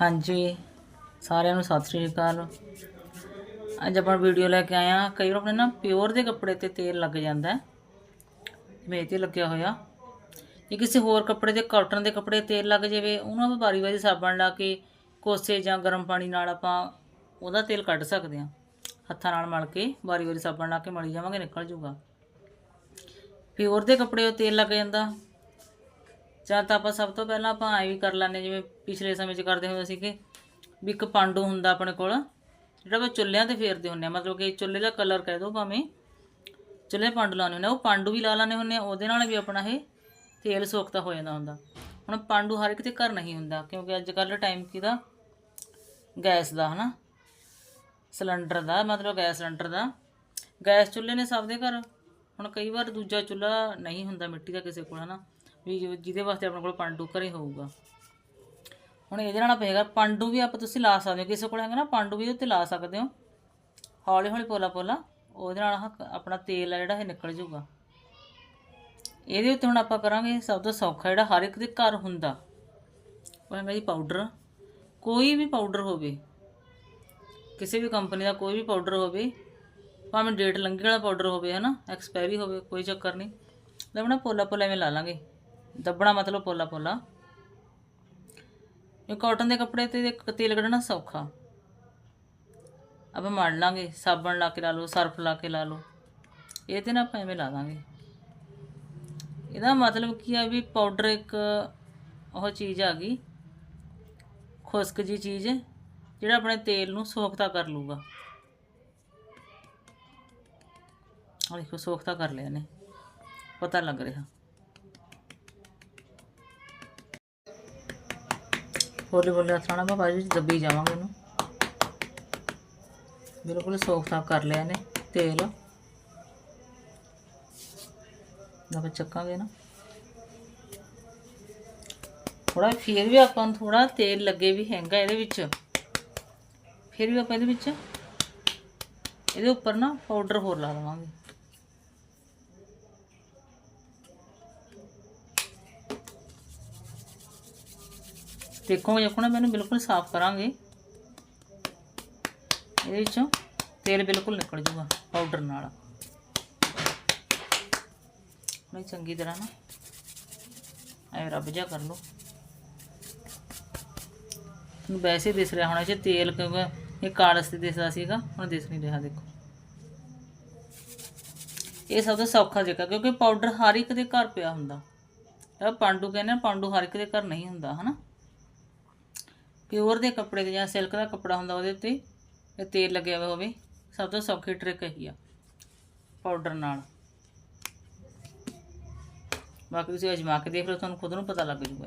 ਹਾਂਜੀ, ਸਾਰਿਆਂ ਨੂੰ ਸਤਿ ਸ੍ਰੀ ਅਕਾਲ। ਅੱਜ ਆਪਾਂ ਵੀਡੀਓ ਲੈ ਕੇ ਆਏ ਆ ਕਈ ਵਾਰ ਆਪਣੇ ਨਾ ਪਿਓਰ ਦੇ ਕੱਪੜੇ ਤੇ ਤੇਲ ਲੱਗ ਜਾਂਦਾ ਹੈ। ਜਿਵੇਂ ਤੇ ਲੱਗਿਆ ਹੋਇਆ। ਜੇ ਕਿਸੇ ਹੋਰ ਕੱਪੜੇ ਦੇ ਕਾਟਨ ਦੇ ਕੱਪੜੇ ਤੇਲ ਲੱਗ ਜਾਵੇ, ਉਹਨਾਂ ਨੂੰ ਵਾਰੀ ਵਾਰੀ ਸਾਬਣ ਲਾ ਕੇ ਕੋਸੇ ਜਾਂ ਗਰਮ ਪਾਣੀ ਨਾਲ ਆਪਾਂ ਉਹਦਾ ਤੇਲ ਕੱਢ ਸਕਦੇ ਹਾਂ। ਹੱਥਾਂ ਨਾਲ ਮਲ ਕੇ ਵਾਰੀ ਵਾਰੀ ਸਾਬਣ ਲਾ ਕੇ ਮਲੀ ਜਾਵਾਂਗੇ, ਨਿਕਲ ਜੂਗਾ ਪਿਓਰ ਦੇ ਕੱਪੜੇ ਉਹ ਤੇਲ ਲੱਗ ਜਾਂਦਾ। ਜਾਂ ਤਾਂ ਆਪਾਂ ਸਭ ਤੋਂ ਪਹਿਲਾਂ ਆਪਾਂ ਐਂ ਵੀ ਕਰ ਲੈਂਦੇ ਜਿਵੇਂ ਪਿਛਲੇ ਸਮੇਂ 'ਚ ਕਰਦੇ ਹੁੰਦੇ ਸੀਗੇ, ਵੀ ਇੱਕ ਪਾਂਡੂ ਹੁੰਦਾ ਆਪਣੇ ਕੋਲ, ਜਿਹੜਾ ਆਪਾਂ ਚੁੱਲ੍ਹਿਆਂ ਤੇ ਫੇਰਦੇ ਹੁੰਦੇ ਆ ਮਤਲਬ ਕਿ ਚੁੱਲ੍ਹੇ ਦਾ ਕਲਰ ਕਹਿ ਦੋ ਭਾਵੇਂ, ਚੁੱਲ੍ਹੇ ਪਾਂਡੂ ਲਾਉਂਦੇ ਹੁੰਦੇ ਆ ਉਹ ਪਾਂਡੂ ਵੀ ਲਾ ਲਾਉਂਦੇ ਹੁੰਦੇ ਆ ਉਹਦੇ ਨਾਲ ਵੀ ਆਪਣਾ ਇਹ ਤੇਲ ਸੋਖਤਾ ਹੋ ਜਾਂਦਾ ਹੁੰਦਾ। ਹੁਣ ਪਾਂਡੂ ਹਰ ਇੱਕ ਦੇ ਘਰ ਨਹੀਂ ਹੁੰਦਾ, ਕਿਉਂਕਿ ਅੱਜ ਕੱਲ੍ਹ ਟਾਈਮ ਕਿਹਦਾ ਗੈਸ ਦਾ, ਹਨਾ, ਸਿਲੰਡਰ ਦਾ, ਮਤਲਬ ਗੈਸ ਸਿਲੰਡਰ ਦਾ, ਗੈਸ ਚੁੱਲ੍ਹੇ ਨੇ ਸਭ ਦੇ ਘਰ, ਹੁਣ ਕਈ ਵਾਰ ਦੂਜਾ ਚੁੱਲ੍ਹਾ ਨਹੀਂ ਹੁੰਦਾ ਮਿੱਟੀ ਦਾ ਕਿਸੇ ਕੋਲ, ਹਨਾ। ਵੀ ਜਿਹਦੇ ਵਾਸਤੇ ਆਪਣੇ ਕੋਲ ਪਾਂਡੂ ਘਰੇ ਹੋਊਗਾ। ਹੁਣ ਇਹਦੇ ਨਾਲ ਪਏਗਾ ਪਾਂਡੂ ਵੀ ਆਪਾਂ ਤੁਸੀਂ ਲਾ ਸਕਦੇ ਹੋ। ਕਿਸੇ ਕੋਲ ਹੈਗਾ ਨਾ, ਪਾਂਡੂ ਵੀ ਉੱਤੇ ਲਾ ਸਕਦੇ ਹੋ। ਹੌਲੀ ਹੌਲੀ ਪੋਲਾ ਪੋਲਾ ਉਹਦੇ ਨਾਲ ਆਹ ਆਪਣਾ ਤੇਲ ਆ ਜਿਹੜਾ, ਇਹ ਨਿਕਲ ਜਾਊਗਾ। ਇਹਦੇ ਉੱਤੇ ਹੁਣ ਆਪਾਂ ਕਰਾਂਗੇ ਸਭ ਤੋਂ ਸੌਖਾ ਜਿਹੜਾ, ਹਰ ਇੱਕ ਦੇ ਘਰ ਹੁੰਦਾ। ਉਹ ਹੈਗਾ ਜੀ ਪਾਊਡਰ। ਕੋਈ ਵੀ ਪਾਊਡਰ ਹੋਵੇ, ਕਿਸੇ ਵੀ ਕੰਪਨੀ ਦਾ ਕੋਈ ਵੀ ਪਾਊਡਰ ਹੋਵੇ, ਭਾਵੇਂ ਡੇਟ ਲੰਘੀ ਵਾਲਾ ਪਾਊਡਰ ਹੋਵੇ, ਹਨਾ, ਐਕਸਪਾਇਰੀ ਹੋਵੇ, ਕੋਈ ਚੱਕਰ ਨਹੀਂ। ਦਬਣਾ ਪੋਲਾ ਪੋਲਾ ਐਵੇਂ ਲਾ ਲਾਂਗੇ। ਦੱਬਣਾ ਮਤਲਬ ਪੋਲਾ ਪੋਲਾ। ਇਹ ਕਾਟਨ ਦੇ ਕੱਪੜੇ ਤੇ ਤੇਲ ਕੱਢਣਾ ਸੌਖਾ। ਆਪਾਂ ਮੜ ਲਾਂਗੇ, ਸਾਬਣ ਲਾ ਕੇ ਲਾ ਲਓ, ਸਰਫ ਲਾ ਕੇ ਲਾ ਲਓ। ਇਹ ਤੇ ਨਾ ਆਪਾਂ ਐਵੇਂ ਲਾ ਦਾਂਗੇ। ਇਹਦਾ ਮਤਲਬ ਕੀ ਆ ਵੀ ਪਾਊਡਰ ਇੱਕ ਉਹ ਚੀਜ਼ ਆ ਗਈ। ਖੁਸ਼ਕ ਜੀ ਚੀਜ਼, ਜਿਹੜਾ ਆਪਣੇ ਤੇਲ ਨੂੰ ਸੋਖਤਾ ਕਰ ਲੂਗਾ ਦੇਖੋ, ਸੋਖਤਾ ਕਰ ਲਿਆ ਨੇ ਪਤਾ ਲੱਗ ਰਿਹਾ। ਹੌਲੀ ਹੌਲੀ ਹੱਥਾਂ ਨਾਲ ਬਾਬਾ ਜੀ ਦੱਬੀ ਜਾਵਾਂਗੇ ਇਹਨੂੰ। ਬਿਲਕੁਲ ਸੋਖਤਾ ਕਰ ਲਿਆ ਨੇ ਤੇਲ। ਨਾ ਚੱਕਾਂਗੇ ਨਾ। ਥੋੜਾ ਫਿਰ ਵੀ ਆਪਾਂ ਨੂੰ ਥੋੜਾ ਤੇਲ ਲੱਗੇ ਵੀ ਹੈਗਾ ਇਹਦੇ ਵਿੱਚ। ਫਿਰ ਵੀ ਆਪਾਂ ਇਹਦੇ ਵਿੱਚ, ਇਹਦੇ ਉੱਪਰ ਨਾ ਪਾਊਡਰ ਹੋਰ ਲਾ ਦੇਵਾਂਗੇ। ਦੇਖੋ ਜਕਣਾ ਮੈਨੂੰ ਬਿਲਕੁਲ ਸਾਫ਼ ਕਰਾਂਗੇ। ਇਹਦੇ ਵਿੱਚੋਂ ਤੇਲ ਬਿਲਕੁਲ ਨਿਕਲ ਜੂਗਾ ਪਾਊਡਰ ਨਾਲ। ਮੈਂ ਚੰਗੀ ਤਰ੍ਹਾਂ ਨਾ ਐ ਰੱਬ ਜਾ ਕਰ ਲਓ। ਤੁਹਾਨੂੰ ਵੈਸੇ ਦਿਸ ਰਿਹਾ ਹੋਣਾ ਚ ਤੇਲ, ਕਿਉਂਕਿ ਇਹ ਕਾਲਸ ਤੇ ਦਿਸਦਾ ਸੀਗਾ, ਹੁਣ ਦਿਸ ਨਹੀਂ ਰਿਹਾ, ਦੇਖੋ। ਇਹ ਸਭ ਤੋਂ ਸੌਖਾ ਜੇਕਾ ਕਿਉਂਕਿ ਪਾਊਡਰ ਹਰ ਇੱਕ ਦੇ ਘਰ ਪਿਆ ਹੁੰਦਾ। ਇਹ ਪਾਂਡੂ ਕਹਿੰਦੇ ਪਾਂਡੂ ਹਰ ਇੱਕ ਦੇ ਘਰ ਨਹੀਂ ਹੁੰਦਾ, ਹਨਾ? ਪਿਓਰ ਦੇ ਕੱਪੜੇ ਤੇ ਜਾਂ ਸਿਲਕ ਦਾ ਕੱਪੜਾ ਹੁੰਦਾ ਉਹਦੇ ਉੱਤੇ ਇਹ ਤੇਲ ਲੱਗਿਆ ਹੋਇਆ ਹੋਵੇ, ਸਭ ਤੋਂ ਸੌਖੀ ਟ੍ਰਿਕ ਇਹੀ ਆ ਪਾਊਡਰ ਨਾਲ। ਬਾਕੀ ਤੁਸੀਂ ਅਜਮਾ ਕੇ ਦੇਖ ਲਓ, ਤੁਹਾਨੂੰ ਖੁਦ ਨੂੰ ਪਤਾ ਲੱਗ ਜੂਗਾ